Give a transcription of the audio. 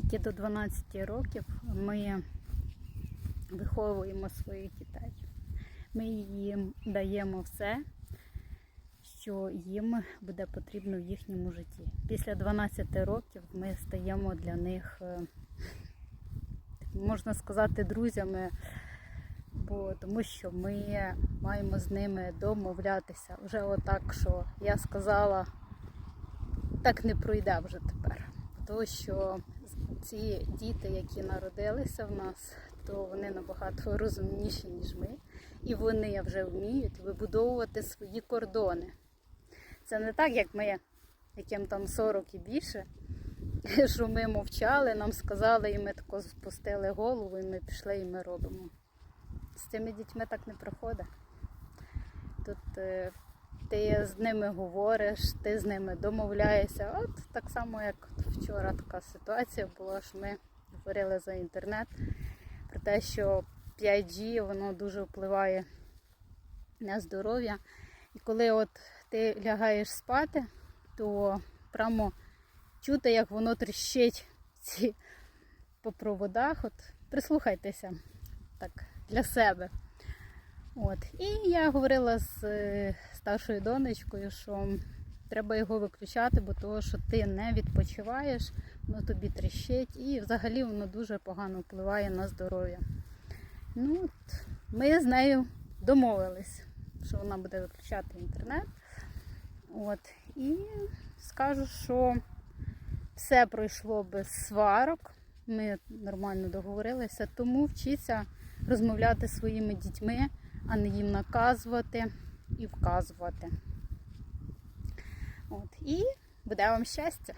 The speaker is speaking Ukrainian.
Тільки до 12 років ми виховуємо своїх дітей. Ми їм даємо все, що їм буде потрібно в їхньому житті. Після 12 років ми стаємо для них, е, можна сказати, друзями, бо тому що ми маємо з ними домовлятися. Вже отак, що я сказала, так не пройде вже тепер. Тому що ці діти, які народилися в нас, то вони набагато розумніші, ніж ми. І вони вже вміють вибудовувати свої кордони. Це не так, як ми, яким там 40 і більше, що ми мовчали, нам сказали, і ми тако спустили голову, і ми пішли, і ми робимо. З цими дітьми так не проходить. Тут е, ти з ними говориш, ти з ними домовляєшся. От так само, як вчора така ситуація була, що ми говорили за інтернет про те, що 5G воно дуже впливає на здоров'я. І коли от ти лягаєш спати, то прямо чути, як воно тріщить ці по проводах. От прислухайтеся так для себе. От. І я говорила з е, старшою донечкою, що треба його виключати, бо того, що ти не відпочиваєш, воно тобі тріщить і взагалі воно дуже погано впливає на здоров'я. Ну, от, ми з нею домовились, що вона буде виключати інтернет. От. І скажу, що все пройшло без сварок. Ми нормально договорилися, тому вчіться розмовляти зі своїми дітьми, а не їм наказувати і вказувати. От. І буде вам щастя!